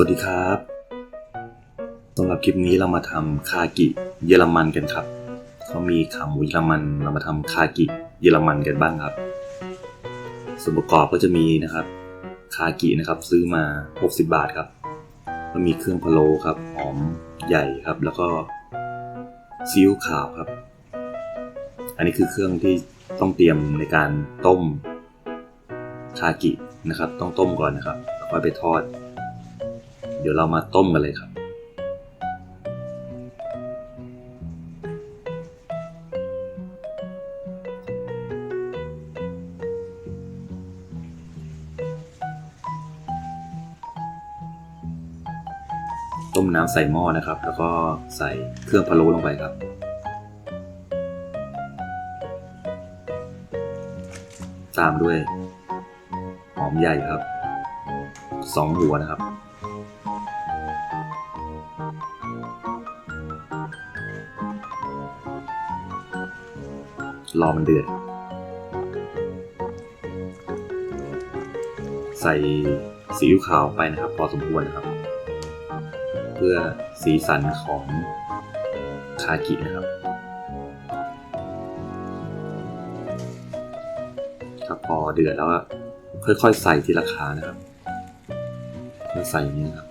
วัสดีครับสำหรับคลิปนี้เรามาทำคากิเยอรมันกันครับ เขามีขาหมูเยอรมันเรามาทำคากิเยอรมันกันบ้างครับ ส่วนประกอบก็จะมีนะครับ คากินะครับซื้อมา 60 บาทครับก็มีเครื่องพะโล้ครับหอมใหญ่ครับ แล้วก็ซีอิ๊วขาวครับ อันนี้คือเครื่องที่ต้องเตรียมในการต้มคากินะครับ ต้องต้มก่อนนะครับแล้วค่อยไปทอด เดี๋ยวเรามาต้มกันเลยครับ ต้มน้ำใส่หม้อนะครับ แล้วก็ใส่เครื่องพะโล้ลงไปครับตามด้วย หอมใหญ่ครับสองหัวนะครับ รอมันเดือด ใส่ซีอิ๊วขาวไปนะครับ พอสมควรนะครับ เพื่อสีสันของคากินะครับ ครับพอเดือดแล้วค่อยๆใส่ทีละขานะครับค่อยใส่อย่างนี้นะครับ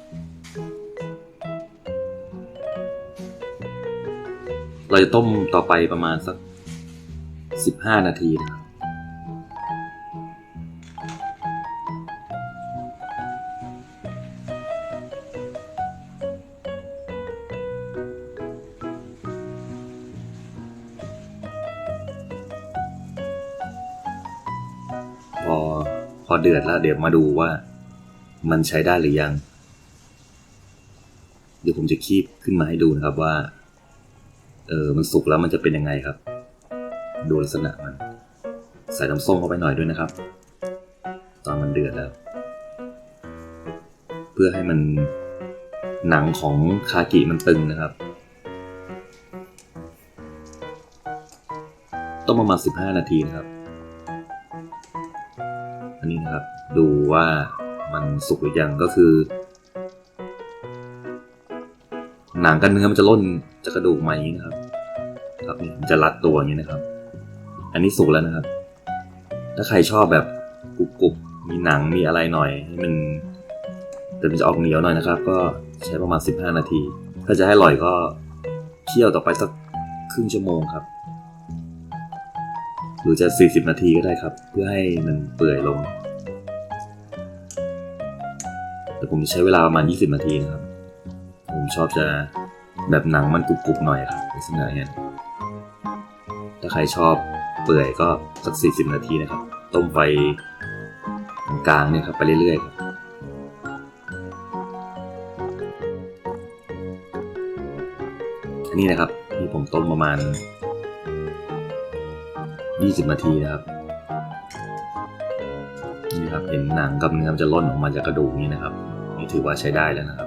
เราจะต้มต่อไปประมาณสัก 15 นาทีนะครับพอพอเดือดแล้วเดี๋ยวมาดูว่ามันใช้ได้หรือยัง เดี๋ยวผมจะคีบขึ้นมาให้ดูนะครับว่า เออมันสุกแล้วมันจะเป็นยังไงครับ ดูลักษณะมัน ใส่น้ำส้มเข้าไปหน่อยด้วยนะครับ ตอนมันเดือดแล้ว เพื่อให้มันหนังของคากิมันตึงนะครับ ต้มประมาณ 15 นาทีนะครับ อันนี้นะครับดูว่ามันสุกหรือยังก็คือ หนังกับเนื้อมันจะล่นจากระดูกมาอย่างนี้นะครับครับมันจะรัดตัวอย่างนี้นะครับ อันนี้สุกแล้วนะครับ ถ้าใครชอบแบบกรุบๆมีหนังมีอะไรหน่อยให้มันแต่มันจะออกเหนียวหน่อยนะครับ ก็ใช้ประมาณ 15 นาที ถ้าจะให้อร่อยก็เคี่ยวต่อไปสักครึ่งชั่วโมงครับ หรือจะ 40 นาทีก็ได้ครับ เพื่อให้มันเปื่อยลง แต่ผมใช้เวลาประมาณ 20 นาทีนะครับ ผมชอบจะแบบหนังมันกรุบๆหน่อยครับลักษณะเนี้ยถ้าใครชอบ เปื่อยก็สัก 40 นาทีนะครับ ต้มไฟกลางๆเนี่ยครับไปเรื่อยๆครับอันนี้นะครับที่ผมต้มประมาณ 20 นาทีนะครับนี่ครับเห็นหนังกับเนื้อมันจะล่นออกมาจากกระดูกนี่นะครับนี่ถือว่าใช้ได้แล้วนะครับ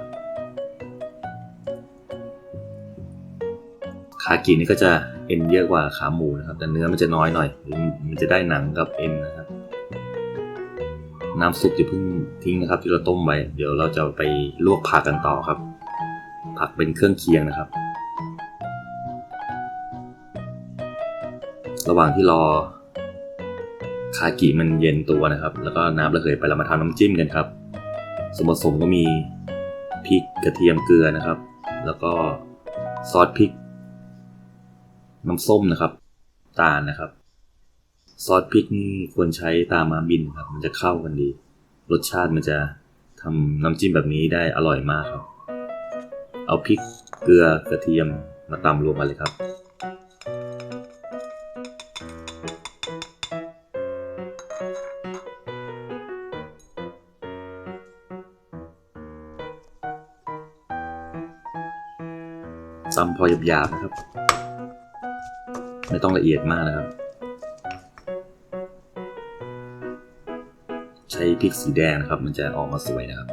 ากินี่ก็จะเอ็นเยอะกว่าขาหมูนะครับ แต่เนื้อมันจะน้อยหน่อย มันจะได้หนังกับเอ็นนะครับ น้ำซุปอย่าเพิ่งทิ้งนะครับ ที่เราต้มไว้ เดี๋ยวเราจะไปลวกผักกันต่อครับ ผักเป็นเครื่องเคียงนะครับ ระหว่างที่รอคากิมันเย็นตัวนะครับ แล้วก็น้ำระเหยไปเรามาทำน้ำจิ้มกันครับ ส่วนผสมก็มีพริกกระเทียมเกลือนะครับ แล้วก็ซอสพริก น้ำส้มนะครับ ตาลนะครับ ซอสพริกควรใช้ตามมาบินครับ มันจะเข้ากันดี รสชาติมันจะทำน้ำจิ้มแบบนี้ได้อร่อยมากครับ เอาพริกเกลือกระเทียมมาตำรวมกันเลยครับตำพอหยาบๆนะครับ ไม่ต้องละเอียดมากนะครับ ใช้พริกสีแดงนะครับ มันจะออกมาสวยนะครับ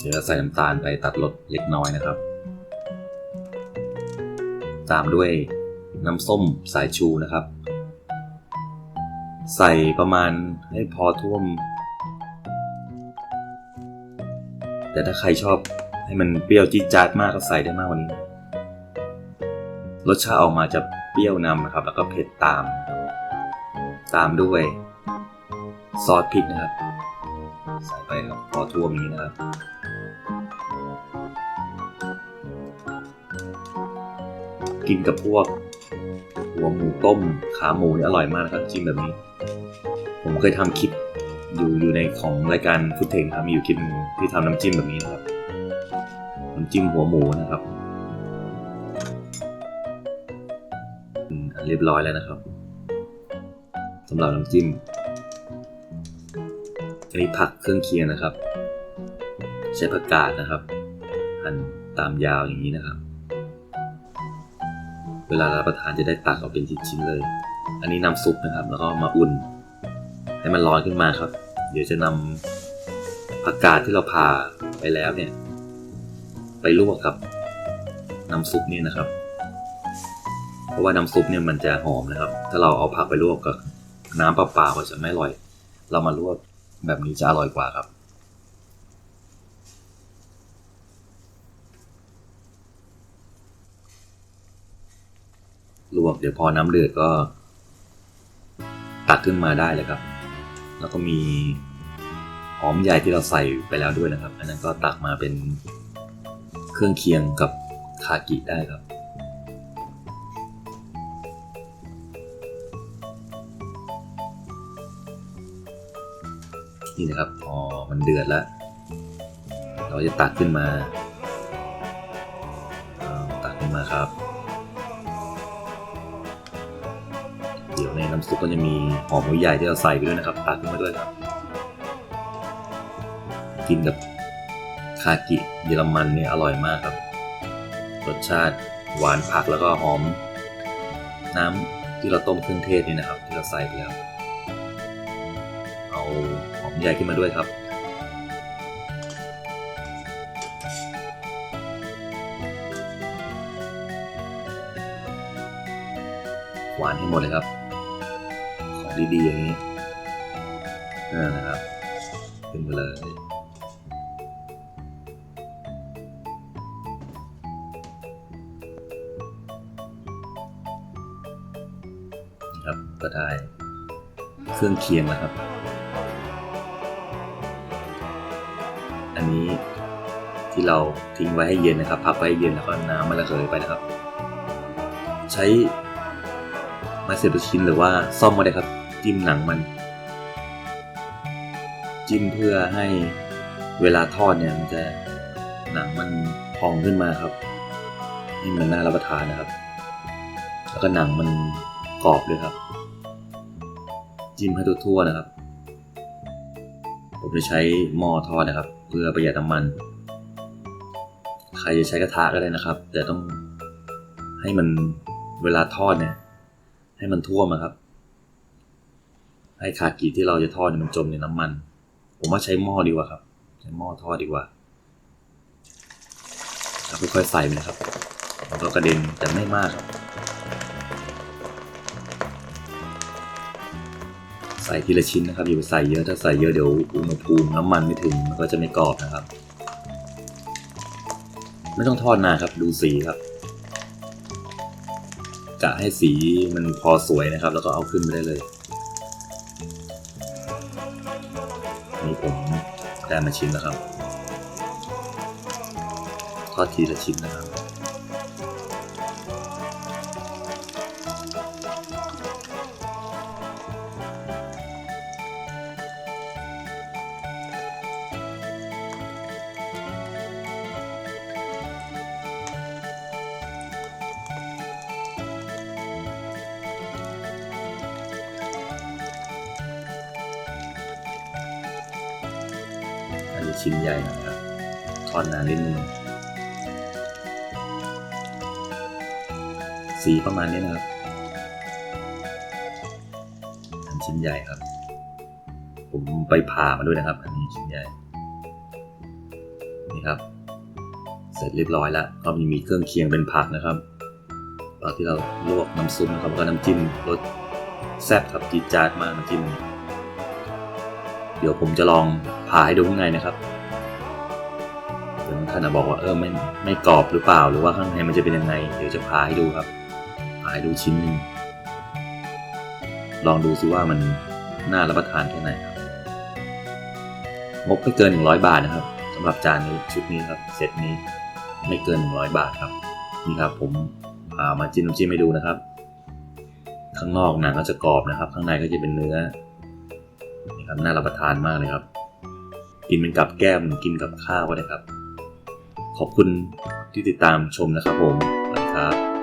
เดี๋ยวใส่น้ำตาลไปตัดรสเล็กน้อยนะครับ ตามด้วยน้ำส้มสายชูนะครับ ใส่ประมาณให้พอท่วม แต่ถ้าใครชอบ ให้มันเปรี้ยวจี๊ดจ๊าดมากก็ใส่ได้มากกว่านี้ รสชาติออกมาจะเปรี้ยวนำนะครับ แล้วก็เผ็ดตาม ตามด้วย ซอสพริกนะครับ ใส่ไปครับพอท่วมอย่างนี้นะครับกินกับพวก หัวหมูต้มขาหมูนี่อร่อยมากนะครับจิ้มแบบนี้ ผมเคยทำคลิปอยู่อยู่ในของรายการฟุตเทงครับมีอยู่คลิปที่ทำน้ำจิ้มแบบนี้นะครับำจิ้มหัวหมูนะครับอืมเรียบร้อยแล้วนะครับสำหรับน้ำจิ้มอันนี้ผักเครื่องเคียงนะครับ ใช้ผักกาดนะครับ หั่นตามยาวอย่างนี้นะครับ เวลารับประทานจะได้ตักออกเป็นชิ้นๆเลย อันนี้น้ำซุปนะครับ แล้วก็มาอุ่น ให้มันร้อนขึ้นมาครับ เดี๋ยวจะนำผักกาดที่เราผ่าไปแล้วเนี่ย ไปลวกกับน้ำซุปนี่นะครับ เพราะว่าน้ำซุปเนี่ยมันจะหอมนะครับ ถ้าเราเอาผักไปลวกกับน้ำเปลาก็จะไม่อร่อย เรามาลวกแบบนี้จะอร่อยกว่าครับลวกเดี๋ยวพอน้ำเดือดก็ ตักขึ้นมาได้เลยครับ แล้วก็มีหอมใหญ่ที่เราใส่ไปแล้วด้วยนะครับ อันนั้นก็ตักมาเป็น เครื่องเคียงกับคากิได้ครับ นี่นะครับพอมันเดือดแล้ว เราจะตักขึ้นมาตักขึ้นมาครับ เดี๋ยวในน้ำซุปก็จะมีหอมหัวใหญ่ที่เราใส่ไปด้วยนะครับ ตักขึ้นมาด้วยครับ กินกับากิเยอรมันเนี่ยอร่อยมากครับ รสชาติหวานผักแล้วก็หอม น้ำที่เราต้มเครื่องเทศนี่นะครับ ที่เราใส่ไปแล้ว เอาหอมใหญ่ขึ้นมาด้วยครับหวานให้หมดเลยครับ ของดีๆอย่างนี้นั่นนะครับ ขึ้นมาเลย เครื่องเคียงแล้วครับ อันนี้ที่เราทิ้งไว้ให้เย็นนะครับ พักไว้ให้เย็นแล้วก็น้ำมันระเหยไปนะครับ ใช้ไม้เสียบลูชิ้นหรือว่าซ่อมก็ได้ครับ จิ้มหนังมัน จิ้มเพื่อให้เวลาทอดเนี่ยมันจะหนังมันพองขึ้นมาครับให้มันน่ารับประทานนะครับ แล้วก็หนังมันกรอบเลยครับ จิ้มให้ทั่วๆนะครับ ผมจะใช้หม้อทอดนะครับ เพื่อประหยัดน้ำมัน ใครจะใช้กระทะก็ได้นะครับ แต่ต้องให้มันเวลาทอดเนี่ย ให้มันท่วมอะครับ ให้คากิที่เราจะทอดเนี่ยมันจมในน้ำมัน ผมว่าใช้หม้อดีกว่าครับ ใช้หม้อทอดดีกว่าค่อยๆใส่ไปนะครับแล้วก็กระเด็นแต่ไม่มากครับ ใส่ทีละชิ้นนะครับ อย่าไปใส่เยอะถ้าใส่เยอะเดี๋ยวอุณหภูมิน้ำมันไม่ถึงมันก็จะไม่กรอบนะครับ ไม่ต้องทอดนานครับดูสีครับกะให้สีมันพอสวยนะครับ แล้วก็เอาขึ้นไปได้เลยนี่ผมได้มาชิ้นแล้วครับ ทอดทีละชิ้นนะครับ ชิ้นใหญ่นะครับทอดนานนิดนึงสีประมาณนี้นะครับอันชิ้นใหญ่ครับ ผมไปผ่ามาด้วยนะครับ อันนี้ชิ้นใหญ่ นี่ครับ เสร็จเรียบร้อยแล้วก็มีมีเครื่องเคียงเป็นผักนะครับผักที่เราลวกน้ำซุปนะครับแล้วก็น้ำจิ้มรสแซ่บครับจี๊ดจ๊าดมากน้ำจิ้มนี้เดี๋ยวผมจะลอง ผ่าให้ดูข้างในนะครับเดี๋ยวท่านาบอกว่าเออไม่ไม่กรอบหรือเปล่า หรือว่าข้างในมันจะเป็นยังไง เดี๋ยวจะผ่าให้ดูครับผ่าให้ดูชิ้นหนึ่งลองดูซิว่ามันน่ารับประทานแค่ไหนครับงบไม่เกิน 100 บาทนะครับสำหรับจานนี้ชุดนี้ครับเซตนี้ไม่เกิน 100 บาทครับนี่ครับผมผ่ามาจิ้มน้ำจิ้มให้ดูนะครับ ข้างนอกหนังก็จะกรอบนะครับ ข้างในก็จะเป็นเนื้อนี่ครับน่ารับประทานมากเลยครับ กินเป็นกับแก้มกินกับข้าวก็ได้ครับ ขอบคุณที่ติดตามชมนะครับผมสวัสดีครับ